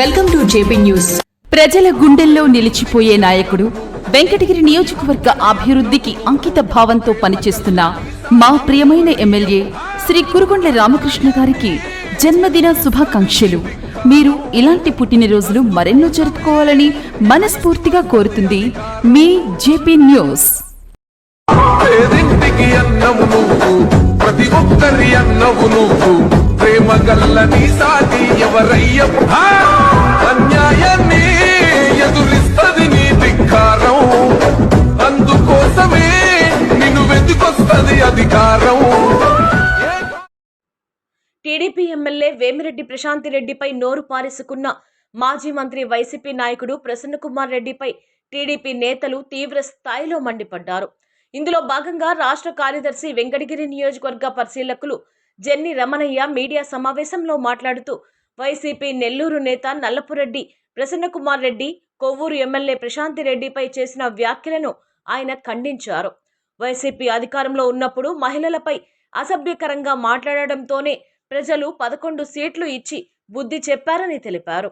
Welcome to JP news. ప్రజల గుండెల్లో నిలిచిపోయే నాయకుడు వెంకటగిరి నియోజకవర్గ అభివృద్ధికి అంకిత భావంతో పనిచేస్తున్న మా ప్రియమైన ఎమ్మెల్యే శ్రీ కురుగొండ్ల రామకృష్ణ గారికి జన్మదిన శుభాకాంక్షలు. మీరు ఇలాంటి పుట్టినరోజులు మరెన్నో జరుపుకోవాలని మనస్ఫూర్తిగా కోరుతుంది మీ జేపీ న్యూస్. ప్రతి ఒక్కరి అన్నవు నువ్వు. ప్రేమ గల్ల నీ సాటి ఎవరయ్య వెతుకొస్తది టీడీపీ ఎమ్మెల్యే వేమిరెడ్డి ప్రశాంతి రెడ్డిపై నోరు పారేసుకున్న మాజీ మంత్రి వైసీపీ నాయకుడు ప్రసన్నకుమార్ రెడ్డిపై టీడీపీ నేతలు తీవ్ర స్థాయిలో మండిపడ్డారు. ఇందులో భాగంగా రాష్ట్ర కార్యదర్శి వెంకటగిరి నియోజకవర్గ పరిశీలకులు జెన్ని రమణయ్య మీడియా సమావేశంలో మాట్లాడుతూ వైసీపీ నెల్లూరు నేత నల్లపురెడ్డి ప్రసన్నకుమార్ రెడ్డి కొవ్వూరు ఎమ్మెల్యే ప్రశాంతి రెడ్డిపై చేసిన వ్యాఖ్యలను ఆయన ఖండించారు. వైసీపీ అధికారంలో ఉన్నప్పుడు మహిళలపై అసభ్యకరంగా మాట్లాడడంతోనే ప్రజలు పదకొండు సీట్లు ఇచ్చి బుద్ధి చెప్పారని తెలిపారు.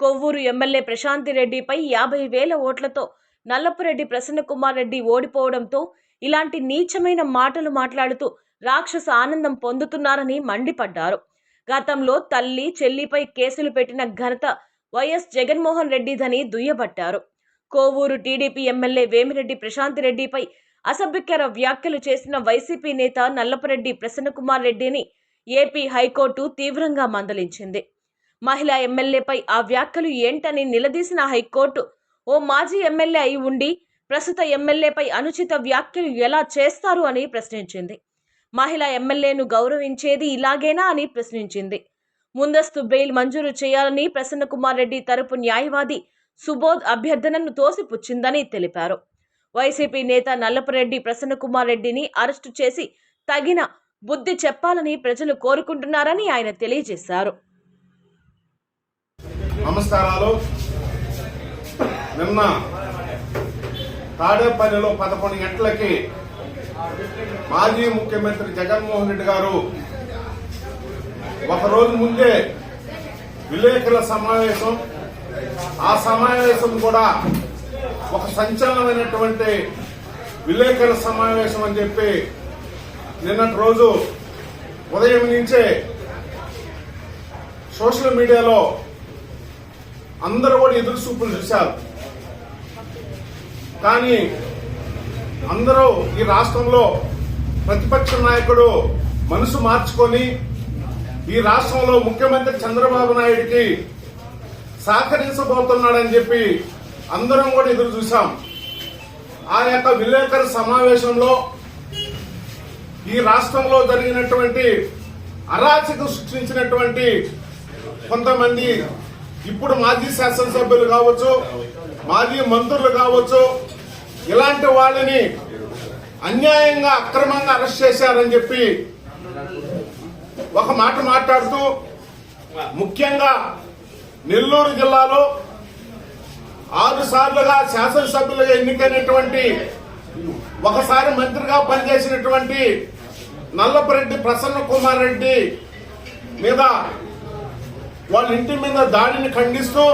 కొవ్వూరు ఎమ్మెల్యే ప్రశాంతి రెడ్డిపై యాభై వేల ఓట్లతో నల్లపురెడ్డి ప్రసన్నకుమార్ రెడ్డి ఓడిపోవడంతో ఇలాంటి నీచమైన మాటలు మాట్లాడుతూ రాక్షస ఆనందం పొందుతున్నారని మండిపడ్డారు. గతంలో తల్లి చెల్లిపై కేసులు పెట్టిన ఘనత వైఎస్ జగన్మోహన్ రెడ్డిదని దుయ్యబట్టారు. కోవూరు టీడీపీ ఎమ్మెల్యే వేమిరెడ్డి ప్రశాంత్ రెడ్డిపై అసభ్యకర వ్యాఖ్యలు చేసిన వైసీపీ నేత నల్లపరెడ్డి ప్రసన్నకుమార్ రెడ్డిని ఏపీ హైకోర్టు తీవ్రంగా మందలించింది. మహిళా ఎమ్మెల్యేపై ఆ వ్యాఖ్యలు ఏంటని నిలదీసిన హైకోర్టు ఓ మాజీ ఎమ్మెల్యే అయి ఉండి ప్రస్తుత ఎమ్మెల్యేపై అనుచిత వ్యాఖ్యలు ఎలా చేస్తారు అని ప్రశ్నించింది. మహిళా ఎమ్మెల్యేను గౌరవించేది ఇలాగేనా అని ప్రశ్నించింది. ముందస్తు బెయిల్ మంజూరు చేయాలని ప్రసన్నకుమార్ రెడ్డి తరపు న్యాయవాది సుబోధ్ అభ్యర్థనను తోసిపుచ్చిందని తెలిపారు. వైసీపీ నేత నల్లపరెడ్డి ప్రసన్నకుమార్ రెడ్డిని అరెస్టు చేసి తగిన బుద్ధి చెప్పాలని ప్రజలు కోరుకుంటున్నారని ఆయన తెలియజేశారు. నమస్కారాలు. నిన్న తాడేపల్లిలో పదకొండు గంటలకి మాజీ ముఖ్యమంత్రి జగన్మోహన్ రెడ్డి గారు ఒక రోజు ముందే విలేకరుల సమావేశం ఆ సమావేశం కూడా ఒక సంచలనమైనటువంటి విలేకరుల సమావేశం అని చెప్పి నిన్నటి రోజు ఉదయం నుంచే సోషల్ మీడియాలో అందరూ కూడా ఎదురు చూపులు చూశారు. కానీ అందరూ ఈ రాష్ట్రంలో ప్రతిపక్ష నాయకుడు మనసు మార్చుకొని ఈ రాష్ట్రంలో ముఖ్యమంత్రి చంద్రబాబు నాయుడికి సహకరించబోతున్నాడని చెప్పి అందరం కూడా ఎదురు చూసాం ఆ యొక్క విలేకరు సమావేశంలో ఈ రాష్ట్రంలో జరిగినటువంటి అరాచక సృష్టించినటువంటి కొంతమంది ఇప్పుడు మాజీ శాసనసభ్యులు కావచ్చు మాజీ మంత్రులు కావచ్చు ఇలాంటి వాళ్ళని అన్యాయంగా అక్రమంగా అరెస్ట్ చేశారని చెప్పి ఒక మాట మాట్లాడుతూ ముఖ్యంగా నెల్లూరు జిల్లాలో ఆరు సార్లుగా శాసనసభ్యులుగా ఎన్నికైనటువంటి ఒకసారి మంత్రిగా పనిచేసినటువంటి నల్లపరెడ్డి ప్రసన్న కుమార్ రెడ్డి మీద వాళ్ళ ఇంటి మీద దాడిని ఖండిస్తూ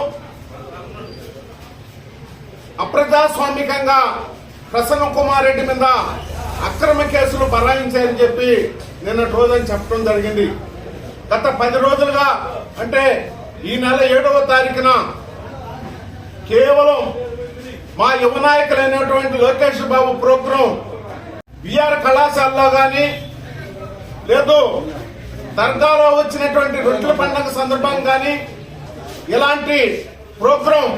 అప్రజాస్వామికంగా ప్రసన్న కుమార్ రెడ్డి మీద అక్రమ కేసులు బరాయించాయని చెప్పి నిన్నటి రోజని చెప్పడం జరిగింది. గత పది రోజులుగా అంటే ఈ నెల ఏడవ తారీఖున కేవలం మా యువ నాయకులైనటువంటి Lokesh Babu programme V R కళాశాలలో కానీ లేదు దర్గాలో వచ్చినటువంటి రొట్టెల పండుగ సందర్భం కానీ ఇలాంటి ప్రోగ్రాం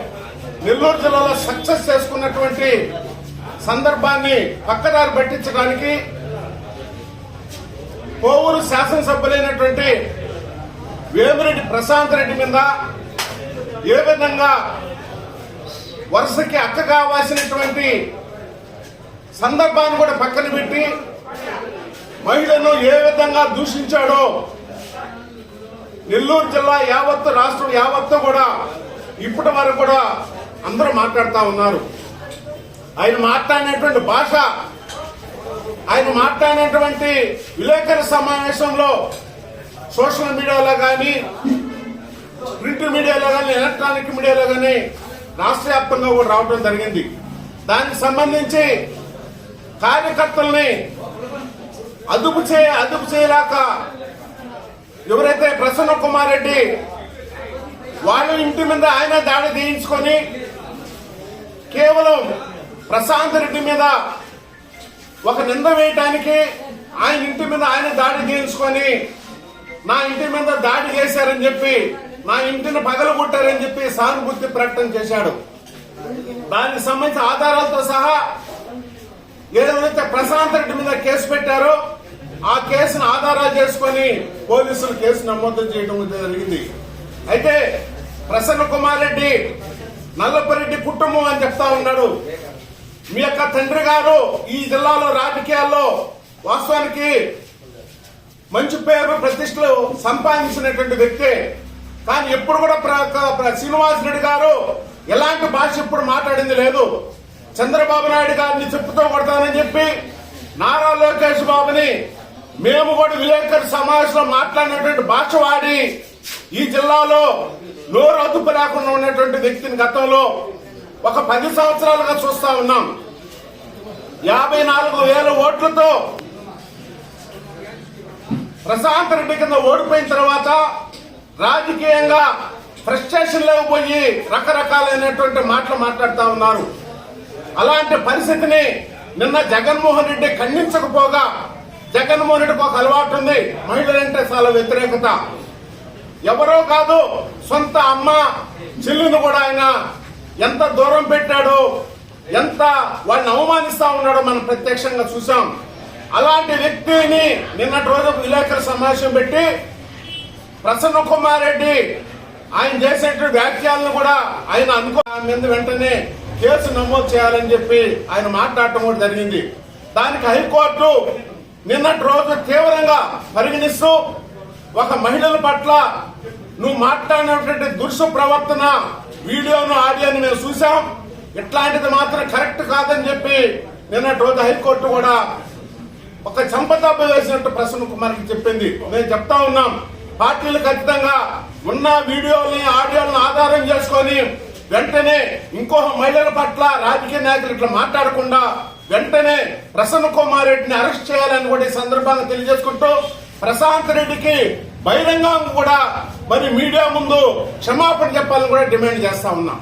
నెల్లూరు జిల్లాలో సక్సెస్ చేసుకున్నటువంటి సందర్భాన్ని పక్కదారి పట్టించడానికి కోవూరు శాసనసభ్యులైనటువంటి వేమిరెడ్డి ప్రశాంత్ రెడ్డి మీద ఏ విధంగా వరుసకి అక్క కావాల్సినటువంటి సందర్భాన్ని కూడా పక్కన పెట్టి మహిళను ఏ విధంగా దూషించాడో నెల్లూరు జిల్లా యావత్తు రాష్ట్రం యావత్తు కూడా ఇప్పటి వరకు కూడా అందరూ మాట్లాడుతూ ఉన్నారు. ఆయన మాట్లాడినటువంటి భాష ఆయన మాట్లాడినటువంటి విలేకరుల సమావేశంలో సోషల్ మీడియాలో కానీ ప్రింట్ మీడియాలో కానీ ఎలక్ట్రానిక్ మీడియాలో కానీ రాష్ట్ర వ్యాప్తంగా కూడా రావడం జరిగింది. దానికి సంబంధించి కార్యకర్తల్ని అదుపు చేయ అదుపు చేయలేక ఎవరైతే ప్రసన్న కుమార్ రెడ్డి వాళ్ళ ఇంటి మీద ఆయన దాడి తీయించుకొని కేవలం ప్రశాంత్ రెడ్డి మీద ఒక నింద వేయటానికి ఆయన ఇంటి మీద ఆయన దాడి చేయించుకొని నా ఇంటి మీద దాడి చేశారని చెప్పి మా ఇంటిని పగలగొట్టారని చెప్పి సానుభూతి ప్రకటన చేశాడు. దానికి సంబంధించిన ఆధారాలతో సహా ఏదైతే ప్రశాంత్ రెడ్డి మీద కేసు పెట్టారో ఆ కేసును ఆధారాలు చేసుకొని పోలీసులు కేసు నమోదు చేయడం జరిగింది. అయితే ప్రసన్న కుమార్ రెడ్డి నల్లపరెడ్డి కుటుంబం అని చెప్తా ఉన్నాడు. మీ యొక్క తండ్రి గారు ఈ జిల్లాలో రాజకీయాల్లో వాస్తవానికి మంచి పేరు ప్రతిష్టలు సంపాదించినటువంటి వ్యక్తే. కానీ ఎప్పుడు కూడా ప్ర- ప్ర- శ్రీనివాస్ రెడ్డి గారు ఎలాంటి భాష ఇప్పుడు మాట్లాడింది లేదు. చంద్రబాబు నాయుడు గారిని చెప్పుతో కొడతానని చెప్పి నారా లోకేష్ బాబుని మేము కూడా విలేకరు సమావేశంలో మాట్లాడినటువంటి భాష వాడి ఈ జిల్లాలో నోరు అదుపు లేకుండా ఉన్నటువంటి వ్యక్తిని గతంలో ఒక పది సంవత్సరాలుగా చూస్తా ఉన్నాం. యాభై నాలుగు వేల ఓట్లతో ప్రశాంత్ రెడ్డి కింద ఓడిపోయిన తర్వాత రాజకీయంగా ఫ్రస్ట్రేషన్ పోయి రకరకాలైనటువంటి మాటలు మాట్లాడుతూ ఉన్నారు. అలాంటి పరిస్థితిని నిన్న జగన్మోహన్ రెడ్డి ఖండించకపోగా జగన్మోహన్ రెడ్డికి ఒక అలవాటు ఉంది. మహిళలంటే చాలా వ్యతిరేకత. ఎవరో కాదు సొంత అమ్మ చెల్లిని కూడా ఆయన ఎంత దూరం పెట్టాడో ఎంత వాడిని అవమానిస్తా ఉన్నాడో మనం ప్రత్యక్షంగా చూసాం అలాంటి వ్యక్తిని నిన్నటి రోజు విలేకరుల సమావేశం పెట్టి ప్రసన్న కుమార్ రెడ్డి ఆయన చేసేటువంటి వ్యాఖ్యలను కూడా ఆయన అనుకో ఆయన మీద వెంటనే కేసు నమోదు చేయాలని చెప్పి ఆయన మాట్లాడటం కూడా జరిగింది. దానికి హైకోర్టు నిన్నటి రోజు తీవ్రంగా పరిగణిస్తూ ఒక మహిళల పట్ల నువ్వు మాట్లాడినటువంటి దురుసు ప్రవర్తన వీడియోను ఆడియోను మేము చూసాం ఇట్లాంటిది మాత్రం కరెక్ట్ కాదని చెప్పి నిన్నటి రోజు హైకోర్టు కూడా ఒక చంపదెబ్బ వేసినట్టు ప్రసన్న కుమార్కి చెప్పింది. మేము చెప్తా ఉన్నాం. పార్టీలు ఖచ్చితంగా ఉన్న వీడియోని ఆడియోలను ఆధారం చేసుకొని వెంటనే ఇంకో మహిళల పట్ల రాజకీయ నాయకులు ఇట్లా మాట్లాడకుండా వెంటనే ప్రసన్న కుమార్ రెడ్డిని అరెస్ట్ చేయాలని కూడా ఈ సందర్భంగా తెలియజేసుకుంటూ ప్రశాంత్ రెడ్డికి బహిరంగంగా కూడా మరి మీడియా ముందు క్షమాపణ చెప్పాలని కూడా డిమాండ్ చేస్తా ఉన్నాం.